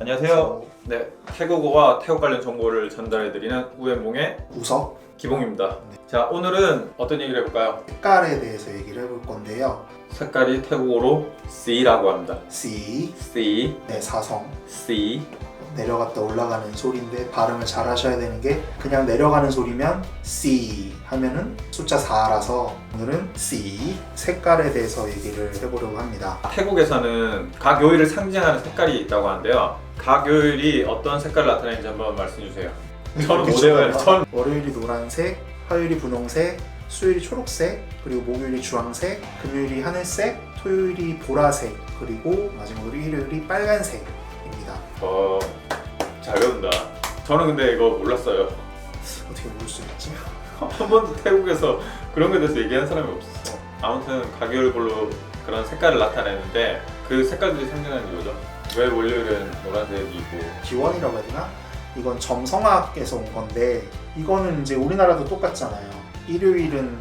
안녕하세요. 네, 태국어와 태국 관련 정보를 전달해드리는 우연봉의 우석 기봉입니다. 자, 오늘은 어떤 얘기를 해볼까요? 색깔에 대해서 얘기를 해볼 건데요. 색깔이 태국어로 C라고 합니다. C, C, 네, 사성 C. 내려갔다 올라가는 소리인데 발음을 잘 하셔야 되는 게 그냥 내려가는 소리면 C 하면은 숫자 4라서 오늘은 C 색깔에 대해서 얘기를 해보려고 합니다. 태국에서는 각 요일을 상징하는 색깔이 있다고 하는데요. 각 요일이 어떤 색깔을 나타내는지 한번 말씀해 주세요. 저는 못 외워요. 전 월요일이 노란색, 화요일이 분홍색, 수요일이 초록색, 그리고 목요일이 주황색, 금요일이 하늘색, 토요일이 보라색, 그리고 마지막으로 일요일이 빨간색입니다. 어, 잘 배운다. 저는 근데 이거 몰랐어요. 어떻게 모를 수 있지? 한 번도 태국에서 그런 거에 대해서 얘기한 사람이 없었어. 아무튼 가격별로 그런 색깔을 나타내는데 그 색깔들이 상징하는 이유죠. 왜 월요일은 노란색이고 기원이라고 해야 되나? 이건 점성학에서 온 건데 이거는 이제 우리나라도 똑같잖아요. 일요일은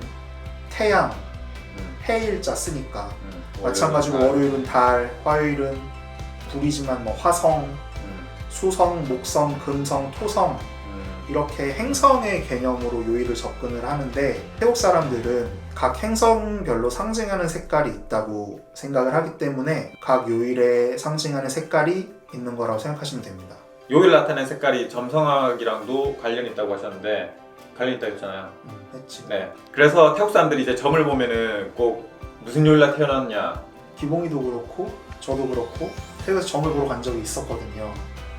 태양, 음, 해일자 쓰니까. 음, 마찬가지로 월요일은 월요일은 달, 화요일은 불이지만 뭐 화성, 달, 음, 수성, 목성, 금성, 토성. 음, 이렇게 행성의 개념으로 요일을 접근을 하는데 태국 사람들은 각 행성별로 상징하는 색깔이 있다고 생각을 하기 때문에 각 요일에 상징하는 색깔이 있는 거라고 생각하시면 됩니다. 요일 나타내는 색깔이 점성학이랑도 관련이 있다고 하셨는데 관련 있다고 했잖아요. 음, 했지. 네. 그래서 태국 사람들이 이제 점을 보면은 꼭 무슨 요일 날 태어났냐. 기봉이도 그렇고 저도 그렇고 태국에서 점을 보러 간 적이 있었거든요.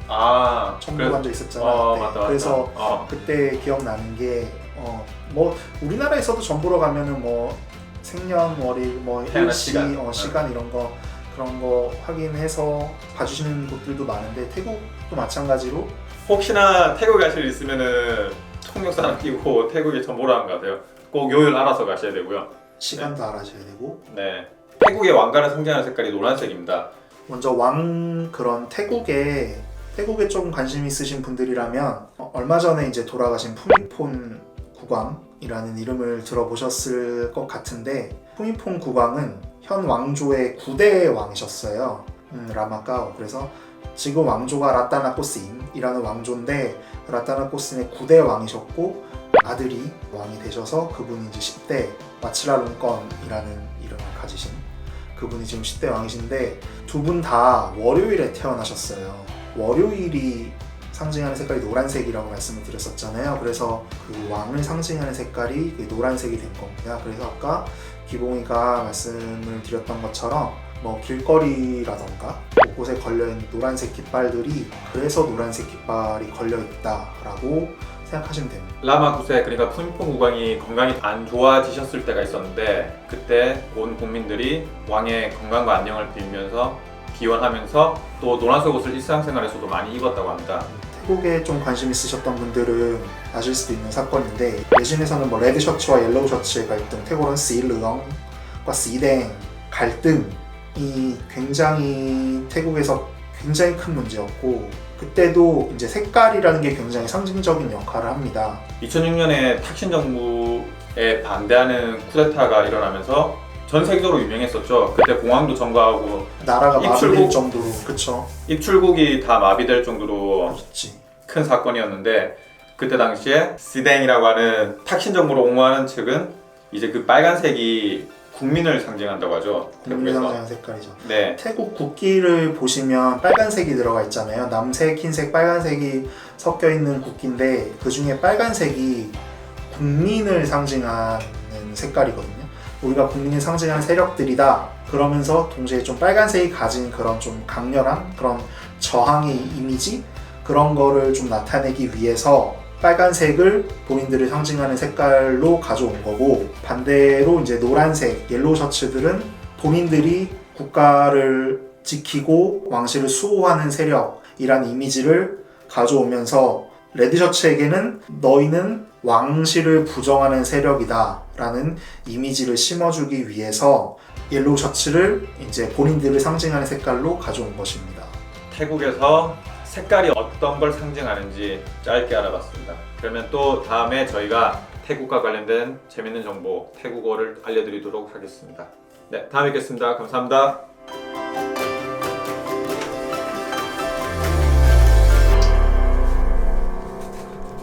아, 점 그래- 간적 있었잖아요. 어, 그때. 맞다, 맞다. 그래서 어, 그때 기억나는 게 어 뭐 우리나라에서도 점 보러 가면은 뭐 생년월일 뭐 태어난 일시 시간. 어, 시간 이런 거 그런 거 확인해서 봐주시는 곳들도 많은데 태국도 마찬가지로 혹시나 태국 가실 일 있으면은 통역사 하나 끼고 태국에 점 보러 안 가세요. 꼭 요일 알아서 가셔야 되고요. 시간도 알아셔야 되고 네. 태국의 왕가를 상징하는 색깔이 노란색입니다. 먼저 왕 그런 태국에 태국에 좀 관심 있으신 분들이라면 어, 얼마 전에 이제 돌아가신 푸미폰 국왕이라는 이름을 들어보셨을 것 같은데 푸미폰 국왕은 현 왕조의 9대 왕이셨어요. 음, 라마카오. 그래서 지금 왕조가 라따나코스인이라는 왕조인데 라따나코스인의 9대 왕이셨고 아들이 왕이 되셔서 그분이 이제 10대 마치라룬건이라는 이름을 가지신 그분이 지금 10대 왕이신데 두 분 다 월요일에 태어나셨어요. 월요일이 상징하는 색깔이 노란색이라고 말씀을 드렸었잖아요. 그래서 그 왕을 상징하는 색깔이 그 노란색이 된 겁니다. 그래서 아까 기봉이가 말씀을 드렸던 것처럼 뭐 길거리라던가 곳곳에 걸려있는 노란색 깃발들이 그래서 노란색 깃발이 걸려 있다라고 생각하시면 됩니다. 라마 9세 그러니까 국왕이 건강이 안 좋아지셨을 때가 있었는데 그때 온 국민들이 왕의 건강과 안녕을 빌면서 기원하면서 또 노란색 옷을 일상생활에서도 많이 입었다고 합니다. 태국에 좀 관심 있으셨던 분들은 아실 수도 있는 사건인데 외신에서는 뭐 레드 셔츠와 옐로우 셔츠의 갈등, 태국어는 시르엉과 시댕 갈등이 굉장히 태국에서 굉장히 큰 문제였고 그때도 이제 색깔이라는 게 굉장히 상징적인 역할을 합니다. 2006년에 탁신 정부에 반대하는 쿠데타가 일어나면서 전 세계적으로 유명했었죠. 그때 공항도 점거하고 나라가 입출국- 마비될 정도로 그쵸? 입출국이 다 마비될 정도로 있지. 큰 사건이었는데 그때 당시에 시댕이라고 하는 탁신 정부를 옹호하는 측은 이제 그 빨간색이 국민을 상징한다고 하죠. 태국에서. 상징하는 색깔이죠. 네. 태국 국기를 보시면 빨간색이 들어가 있잖아요. 남색, 흰색, 빨간색이 섞여 있는 국기인데 그 중에 빨간색이 국민을 상징하는 색깔이거든요. 우리가 국민을 상징하는 세력들이다. 그러면서 동시에 좀 빨간색이 가진 그런 좀 강렬한 그런 저항의 이미지 그런 거를 좀 나타내기 위해서 빨간색을 본인들을 상징하는 색깔로 가져온 거고 반대로 이제 노란색 옐로우 셔츠들은 본인들이 국가를 지키고 왕실을 수호하는 세력이라는 이미지를 가져오면서 레드셔츠에게는 너희는 왕실을 부정하는 세력이다 라는 이미지를 심어주기 위해서 옐로우 셔츠를 이제 본인들을 상징하는 색깔로 가져온 것입니다. 태국에서 색깔이 어떤 걸 상징하는지 짧게 알아봤습니다. 그러면 또 다음에 저희가 태국과 관련된 재밌는 정보, 태국어를 알려드리도록 하겠습니다. 네, 다음에 뵙겠습니다. 감사합니다.